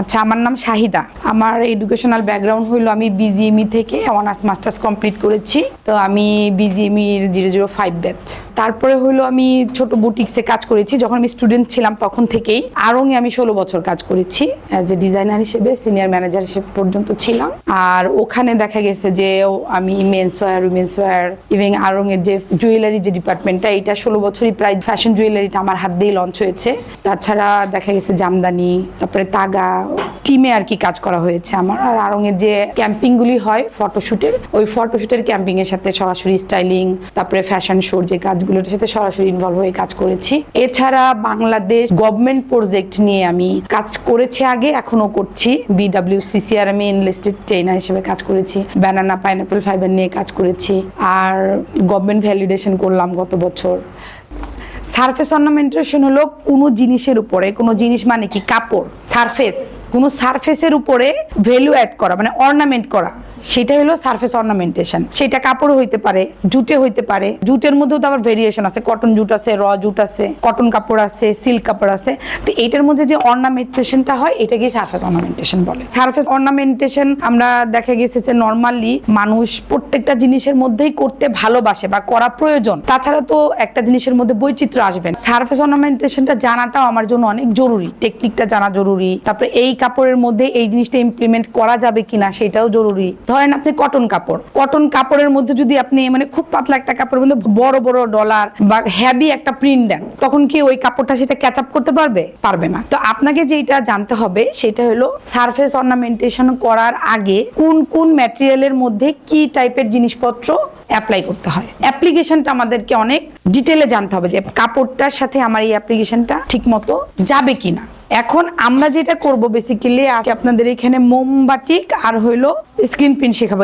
আচ্ছা আমার নাম শাহিদা। আমার এডুকেশনাল ব্যাকগ্রাউন্ড হইল আমি বিজিএমই থেকে অনার্স মাস্টার্স কমপ্লিট করেছি। তো আমি BGME zero zero five batch তারপরে হলো আমি ছোট বুটিক্সে কাজ করেছি। যখন আমি স্টুডেন্ট ছিলাম তখন থেকেই। আরঙে আমি ষোলো বছর কাজ করেছি অ্যাজ এ ডিজাইনার হিসেবে সিনিয়র ম্যানেজার হিসেবে পর্যন্ত ছিলাম। আর ওখানে দেখা গেছে যে আমি men's wear women's wear even আরঙের যে জুয়েলারি যে ডিপার্টমেন্টটা এটা ষোলো বছরই প্রায় ফ্যাশন জুয়েলারিটা আমার হাত দিয়েই লঞ্চ হয়েছে। তাছাড়া দেখা গেছে জামদানি, তারপরে তাগা টিমে আর কি কাজ করা হয়েছে আমার। আর আরঙের যে ক্যাম্পিংগুলি হয় ফটোশুটের ওই ফটোশুটের ক্যাম্পিং এর সাথে সরাসরি স্টাইলিং তারপরে ফ্যাশন শোর যে কাজগুলোর সাথে সরাসরি ইনভলভ হয়ে কাজ করেছি। এছাড়া বাংলাদেশ গভর্নমেন্ট প্রজেক্ট নিয়ে আমি কাজ করেছি আগে এখনও করছি। বিডাব্লিউ সিসিআর আমি এনলিস্টেড ট্রেনার হিসেবে কাজ করেছি। ব্যানানা পাইনাপেল ফাইবার নিয়ে কাজ করেছি। আর গভর্নমেন্ট ভ্যালিডেশন করলাম গত বছর। সারফেস অর্নামেন্টেশন হলো কোনো জিনিসের উপরে, কোনো জিনিস মানে কি? কাপড়, সারফেস। কোনো সারফেসের উপরে ভ্যালু অ্যাড করা মানে অর্নামেন্ট করা। সেটা হলো সারফেস অর্নামেন্টেশন সেটা কাপড় হইতে পারে জুটে হইতে পারে। জুটের মধ্যেও তো আবার ভেরিয়েশন আছে। কটন জুট আছে র জুট আছে কটন কাপড় আছে সিল্ক কাপড় আছে। তো এটার মধ্যে যে অর্নামেন্টেশনটা হয় এটাকে সারফেস অর্নামেন্টেশন বলে। সারফেস অর্নামেন্টেশন আমরা দেখা গেছে যে নর্মালি মানুষ প্রত্যেকটা জিনিসের মধ্যেই করতে ভালোবাসে বা করা প্রয়োজন। তাছাড়া তো একটা জিনিসের মধ্যে বৈচিত্র্য আসবে সারফেস অর্নামেন্টেশনটা জানাটাও আমার জন্য অনেক জরুরি। টেকনিকটা জানা জরুরি। তারপরে এই কাপড়ের মধ্যে এই জিনিসটা ইমপ্লিমেন্ট করা যাবে কিনা সেটাও জরুরি। ধরেন আপনি কটন কাপড়। কটন কাপড়ের মধ্যে যদি আপনি মানে খুব পাতলা একটা কাপড়ের মধ্যে বড় বড় ডলার বা হ্যাভি একটা প্রিন্ট দেন, তখন কি ওই কাপড়টা সেটা ক্যাচ আপ করতে পারবে? পারবে না। তো আপনাকে যেটা জানতে হবে, সেটা হলো সারফেস অর্নামেন্টেশন করার আগে কোন কোন ম্যাটেরিয়ালের মধ্যে কি টাইপের জিনিসপত্র অ্যাপ্লাই করতে হয়। অ্যাপ্লিকেশনটা আমাদেরকে অনেক ডিটেলে জানতে হবে যে কাপড়টার সাথে আমার এই অ্যাপ্লিকেশনটা ঠিক মতো যাবে কিনা। এখন আমরা যেটা করব বেসিক্যালি আপনাদের এখানে মোমবাটিক আর হইল স্ক্রিন পিন শেখাবো।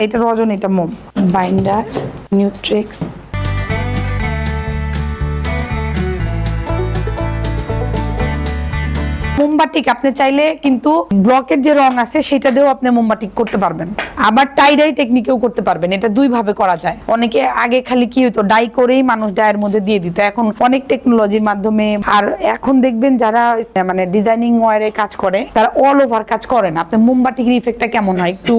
এটা রজন এটা মোম বাইন্ডার নিউট্রিক্স মোমবাটিক আপনি চাইলে কিন্তু ব্লকের যে রং আছে সেটা দিয়েও আপনি মোমবাটিক করতে পারবেন। আবার টাইডাই টেকনিকেও করতে পারবেন, এটা দুই ভাবে করা যায়। অনেকে আগে খালি কি হতো ডাই করেই মানুষ ডায়ের মধ্যে দিয়ে দিত। এখন অনেক টেকনোলজির মাধ্যমে, আর এখন দেখবেন যারা মানে ডিজাইনিং ওয়ারে কাজ করে, তারা অল ওভার কাজ করে না। আপনি মোমবাটিকের ইফেক্টটা কেমন হয়? একটু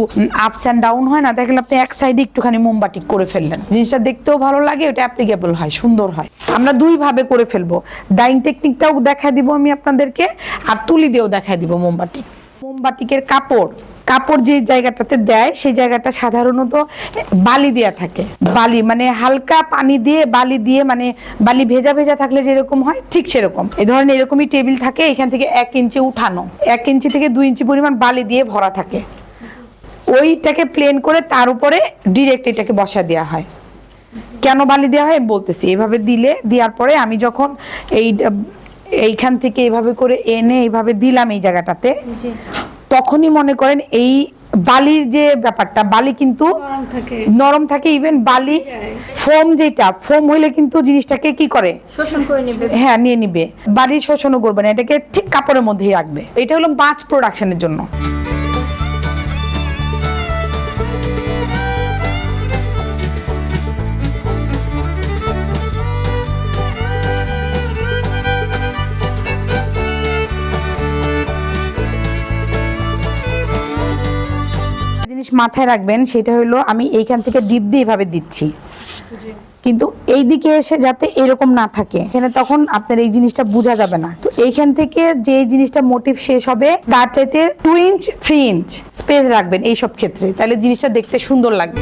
আপস অ্যান্ড ডাউন হয় না? দেখলে আপনি এক সাইডে একটুখানি মোমবাটিক করে ফেললেন। জিনিসটা দেখতেও ভালো লাগে, ওটা অ্যাপ্লিকেবল হয়, সুন্দর হয়। আমরা দুই ভাবে করে ফেলব। ডাইং টেকনিকটাও দেখা দিব আমি আপনাদেরকে। আর তুলি দিয়েও দেখা দিব মোমবাতি। মোমবাতিকের কাপড় কাপড় যে জায়গাটাতে দেয়, সেই জায়গাটা সাধারণত বালি দেয়া থাকে। বালি মানে হালকা পানি দিয়ে বালি দিয়ে মানে বালি ভেজা ভেজা থাকলে যেরকম হয়, ঠিক সেরকম। এ ধরনের এরকমই টেবিল থাকে, এখান থেকে এক ইঞ্চি উঠানো। এক ইঞ্চি থেকে দুই ইঞ্চি পরিমাণ বালি দিয়ে ভরা থাকে। ওইটাকে প্লেন করে তার উপরে ডিরেক্ট এটাকে বসা দেওয়া হয়। কেন বালি দেওয়া হয়? বলতেছি, এভাবে দিলে, দেওয়ার পরে আমি যখন এই এইখান থেকে এইভাবে করে এনে এইভাবে দিলাম এই জায়গাটাতে। তখনই মনে করেন এই বালির যে ব্যাপারটা বালি কিন্তু নরম থাকে। ইভেন বালি ফোম যেটা ফোম হইলে কিন্তু জিনিসটাকে কি করে? শোষণ করে নিবে। হ্যাঁ নিয়ে নিবে। বাড়ির শোষণও করবে না এটাকে ঠিক কাপড়ের মধ্যেই রাখবে। এটা হলো বাঁচ প্রোডাকশনের জন্য। জিনিস মাথায় রাখবেন সেটা হলো আমি এইখান থেকে ডিপ দিয়ে এভাবে দিচ্ছি। কিন্তু এই দিকে এসে যাতে এরকম না থাকে এখানে তখন আপনার এই জিনিসটা বোঝা যাবে না। তো এইখান থেকে যে জিনিসটা মোটিভ শেষ হবে তার চাইতে two inch three inch space রাখবেন এইসব ক্ষেত্রে। তাহলে জিনিসটা দেখতে সুন্দর লাগবে।